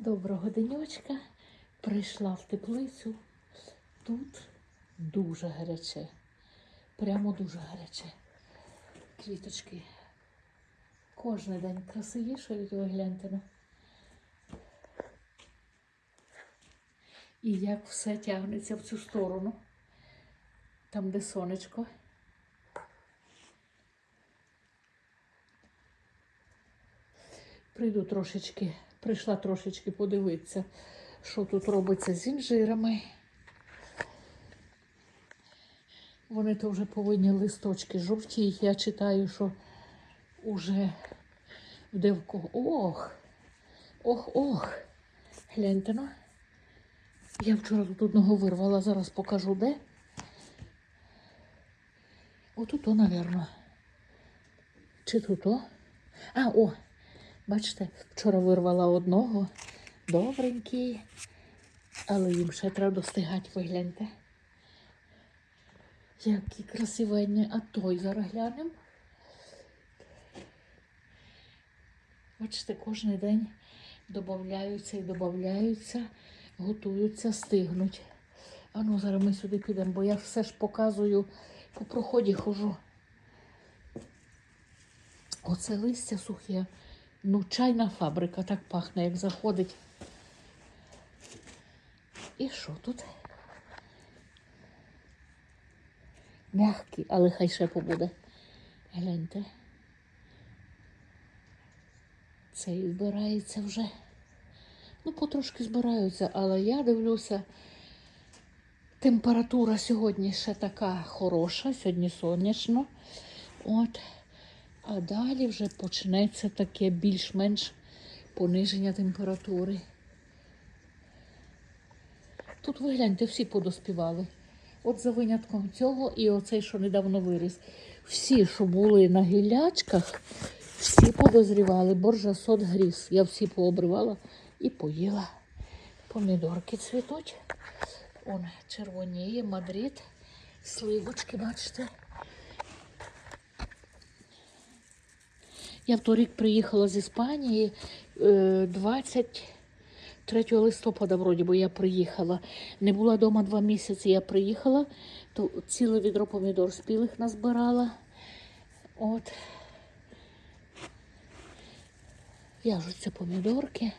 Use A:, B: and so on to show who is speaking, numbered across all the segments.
A: Доброго денечка. Прийшла в теплицю. Тут дуже гаряче. Прямо дуже гаряче. Квіточки. Кожен день красивішають, ви гляньте на. І як все тягнеться в цю сторону. Там, де сонечко. Прийду трошечки, прийшла трошечки подивитися, що тут робиться з інжирами. Вони то вже повинні листочки жовті. Я читаю, що уже де в кого. Ох! Ох, ох! Гляньте ну. Я вчора тут одного вирвала, зараз покажу де. Отут, о, напевно. Чи тут о? А, о! Бачите, вчора вирвала одного. Добренький. Але їм ще треба достигати, ви гляньте. Які красивенні. А той зараз глянемо. Бачите, кожен день додаються і додаються, готуються, стигнуть. А ну зараз ми сюди підемо, бо я все ж показую, по проході хожу. Оце листя сухе. Ну, чайна фабрика так пахне, як заходить. І що тут? Мягкий, але хай ще побуде. Гляньте. Цей збирається вже. Ну, потрошки збираються, але я дивлюся, температура сьогодні ще така хороша, сьогодні сонячно. От. А далі вже почнеться таке більш-менш пониження температури. Тут ви гляньте, всі подоспівали. От за винятком цього і оцей, що недавно виріс. Всі, що були на гілячках, всі подозрівали. Боржа сот гріз. Я всі пообривала і поїла. Помідорки цвітуть. Он червоніє, Мадрид, сливочки, бачите. Я в той рік приїхала з Іспанії е, 23 листопада, вроді, бо я приїхала. Не була вдома два місяці, я приїхала, то ціле відро помідор спілих назбирала. От. В'яжуться помідорки.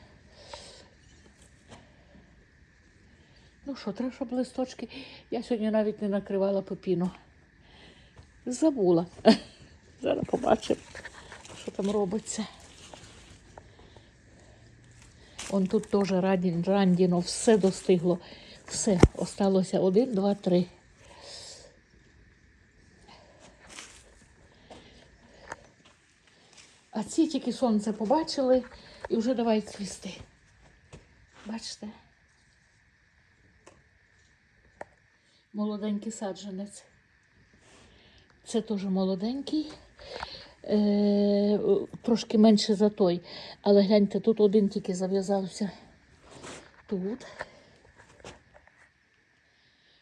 A: Ну що, треба, щоб листочки. Я сьогодні навіть не накривала пепіну. Забула. Зараз побачимо що там робиться. Он тут теж Рандіно, все достигло. Все, осталося один, два, три. А ці тільки сонце побачили і вже давай цвісти. Бачите? Молоденький саджанець. Це теж молоденький е, трошки менше за той. Але гляньте, тут один тільки зав'язався. Тут.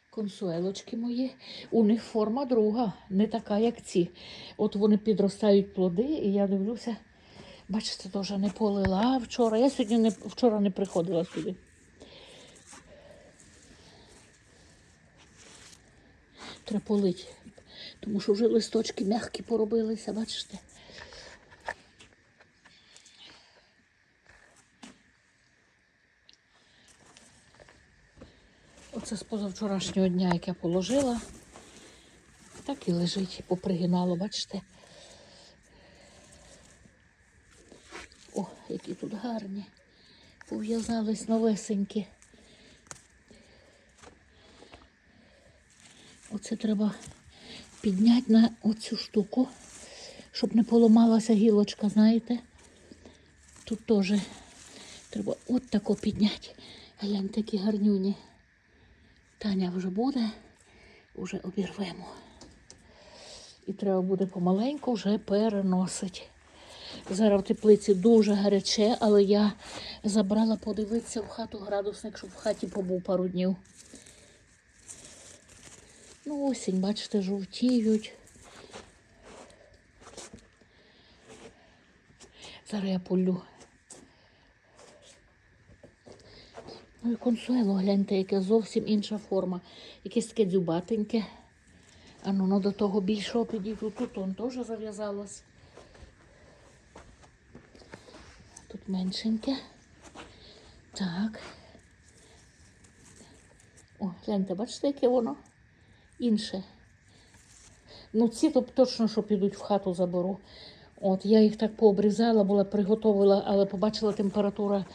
A: Консуелочки мої. У них форма друга, не така, як ці. От вони підростають плоди, і я дивлюся, бачите, теж не полила вчора. Я сьогодні не, вчора не приходила сюди. Треба полить тому що вже листочки м'які поробилися, бачите? Оце з позавчорашнього дня, як я положила, так і лежить, попригинало, бачите? О, які тут гарні. Пов'язались новесенькі. Оце треба підняти на оцю штуку, щоб не поламалася гілочка, знаєте. Тут теж треба от тако підняти. Гляньте, такі гарнюні. Таня вже буде, вже обірвемо. І треба буде помаленьку вже переносити. Зараз в теплиці дуже гаряче, але я забрала подивитися в хату градусник, щоб в хаті побув пару днів. Ну, осінь, бачите, жовтіють. Зараз я полю. Ну і консуело, гляньте, яке зовсім інша форма. Якесь таке дзюбатеньке. А ну, ну до того більшого підійду. Тут он теж зав'язалось. Тут меншеньке. Так. О, гляньте, бачите, яке воно? Інше. Ну, ці то точно, що підуть в хату заберу. От, я їх так пообрізала, була приготовила, але побачила температура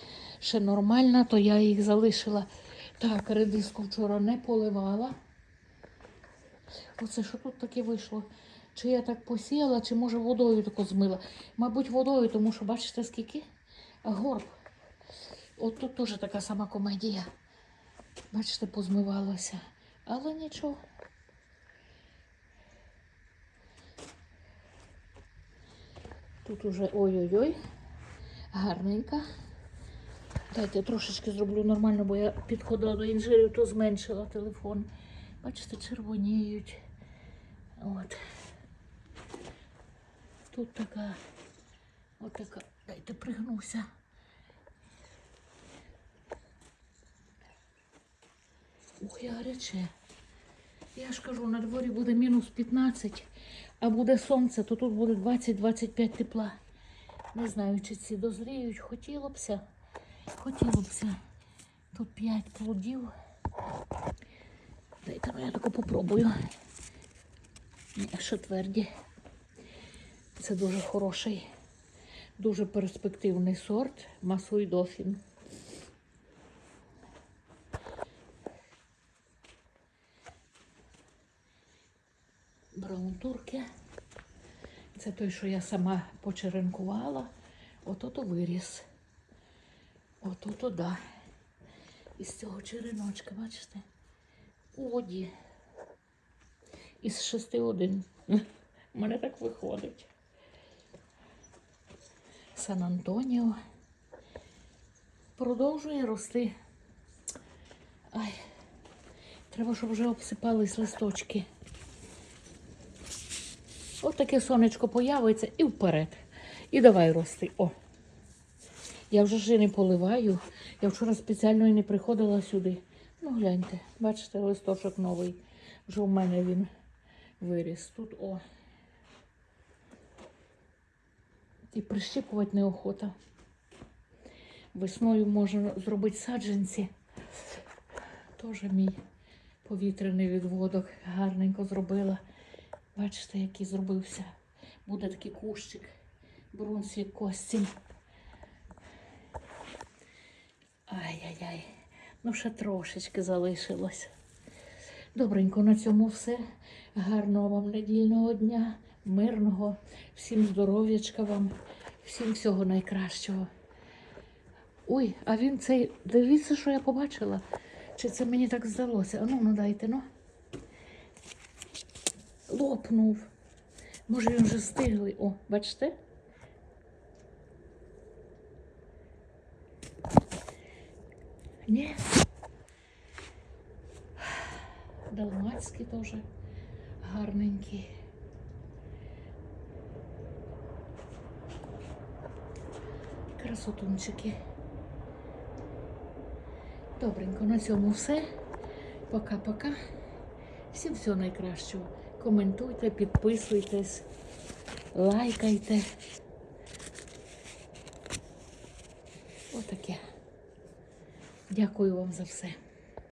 A: ще нормальна, то я їх залишила. Так, редиску вчора не поливала. Оце що тут таке вийшло? Чи я так посіяла, чи може водою тако змила? Мабуть, водою, тому що бачите скільки? Горб. От тут теж така сама комедія. Бачите, позмивалося. Але нічого. Тут уже ой-ой-ой, гарненька. Дайте трошечки зроблю нормально, бо я підходила до інжирів, то зменшила телефон. Бачите, червоніють. От. Тут така, от така, дайте пригнуся. Ух, я гаряче. Я ж кажу, на дворі буде мінус 15, а буде сонце, то тут буде 20-25 тепла. Не знаю, чи ці дозріють. Хотіло бся. Хотіло бся. Тут 5 плодів. Дайте ну я тако попробую. Ні, що тверді. Це дуже хороший, дуже перспективний сорт Масуй Дофін. Браун турки. Це той, що я сама почеренкувала. Ото то виріс. Ото то да. Із цього череночка, бачите? У воді. Із шести один. У мене так виходить. Сан Антоніо. Продовжує рости. Ай, треба, щоб вже обсипались листочки. От таке сонечко появиться і вперед. І давай рости. О. Я вже і не поливаю. Я вчора спеціально і не приходила сюди. Ну, гляньте, бачите, листочок новий. Вже у мене він виріс. Тут о. І прищіпувати неохота. Весною можна зробити саджанці. Теж мій повітряний відводок гарненько зробила. Бачите, який зробився. Буде такий кущик. Брунсвік костінь. Ай-яй-яй. Ну, ще трошечки залишилось. Добренько, на цьому все. Гарного вам недільного дня, мирного, всім здоров'ячка вам, всім всього найкращого. Ой, а він цей, дивіться, що я побачила. Чи це мені так здалося? А ну, ну дайте, ну. Лопнув. Може, він вже стиглий. О, бачите? Ні. Далмацький теж гарненький. Красотунчики. Добренько, на цьому все. Пока-пока. Всім всього найкращого. Коментуйте, підписуйтесь, лайкайте. Отаке. Дякую вам за все.